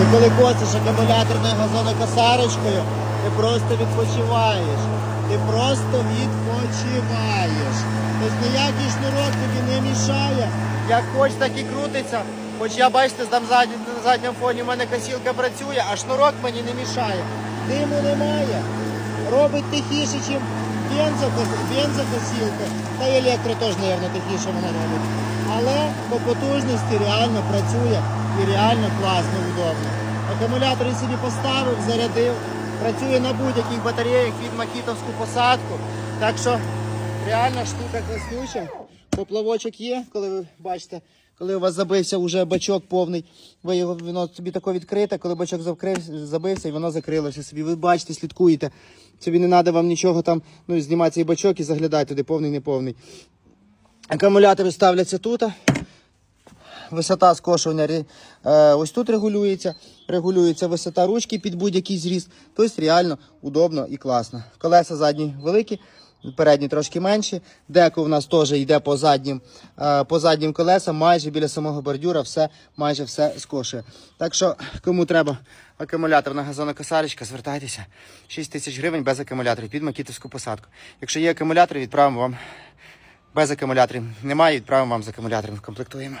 Ти коли косиш акумуляторною газонокосарочкою, ти просто відпочиваєш. Ти просто відпочиваєш. Тобто ніякий шнурок тобі не мішає. Як хоч, так і крутиться. Хоч я бачите, там задні, на задньому фоні в мене косілка працює, а шнурок мені не мішає. Диму немає. Робить тихіше, ніж бензокосілка. Та електро теж, мабуть, тихіше вона робить. Але по потужності реально працює і реально класно, удобно. Акумулятор я собі поставив, зарядив. Працює на будь-яких батареях від макітовську посадку. Так що реальна штука класнюча. Поплавочок є, коли ви бачите, коли у вас забився вже бачок повний, ви його воно собі тако відкрите, коли бачок забився і воно закрилося собі. Ви бачите, слідкуєте. Собі не треба вам нічого там, ну, знімати цей бачок і заглядати туди, повний, неповний. Акумулятори ставляться тут. Висота скошування е, ось тут регулюється. Регулюється висота ручки під будь-який зріст. Тобто реально удобно і класно. Колеса задні великі, передні трошки менші. Деко в нас теж йде по заднім, е, по заднім колесам, майже біля самого бордюра, все, майже все скошує. Так що, кому треба акумуляторна газонокосарочка, звертайтеся. 6 тисяч гривень без акумуляторів під макітовську посадку. Якщо є акумулятори, відправимо вам без акумуляторів. Немає, відправимо вам з акумулятором, комплектуємо.